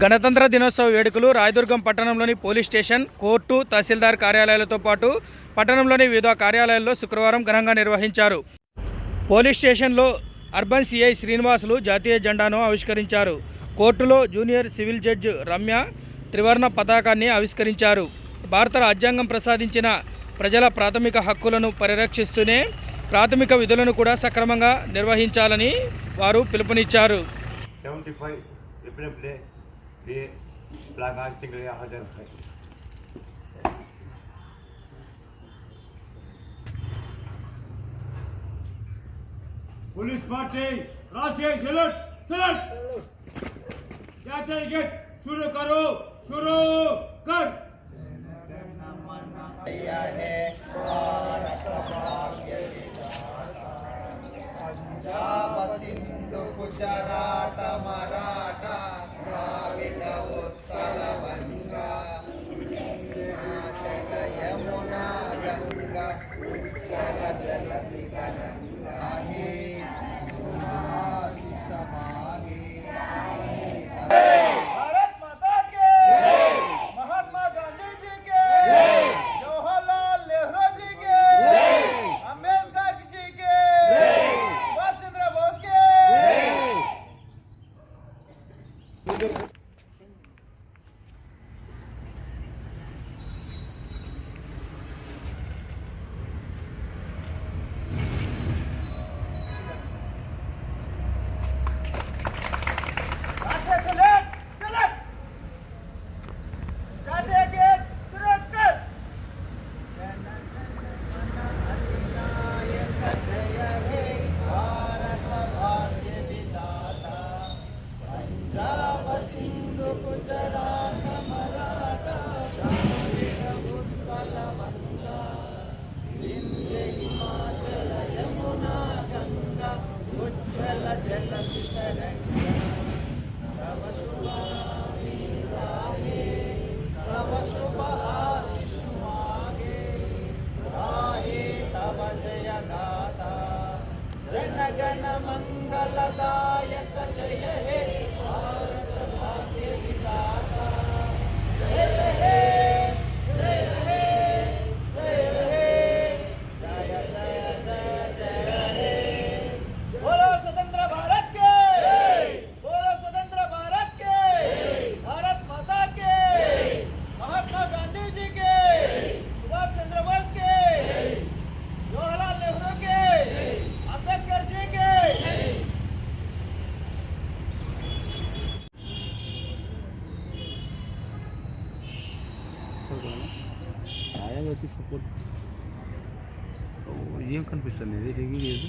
గణతంత్ర దినోత్సవ వేడుకలు రాయదుర్గం పట్టణంలోని పోలీస్ స్టేషన్ కోర్టు తహసీల్దార్ కార్యాలయాలతో పాటు పట్టణంలోని వివిధ కార్యాలయాల్లో శుక్రవారం ఘనంగా నిర్వహించారు. పోలీస్ స్టేషన్లో అర్బన్ సిఐ శ్రీనివాసులు జాతీయ జెండాను ఆవిష్కరించారు. కోర్టులో జూనియర్ సివిల్ జడ్జ్ రమ్య త్రివర్ణ పతాకాన్ని ఆవిష్కరించారు. భారత రాజ్యాంగం ప్రసాదించిన ప్రజల ప్రాథమిక హక్కులను పరిరక్షిస్తూనే ప్రాథమిక విధులను కూడా సక్రమంగా నిర్వహించాలని వారు పిలుపునిచ్చారు. 75 Ibleble ve plagan çingreya hazır kaydı. Police party राष्ट्रीय सिलट सिलट जाते टिकट शुरू करो शुरू कर Bye. సపోర్ట్ ఏం కనిపిస్తుంది? ఇది హెవీ లేదు.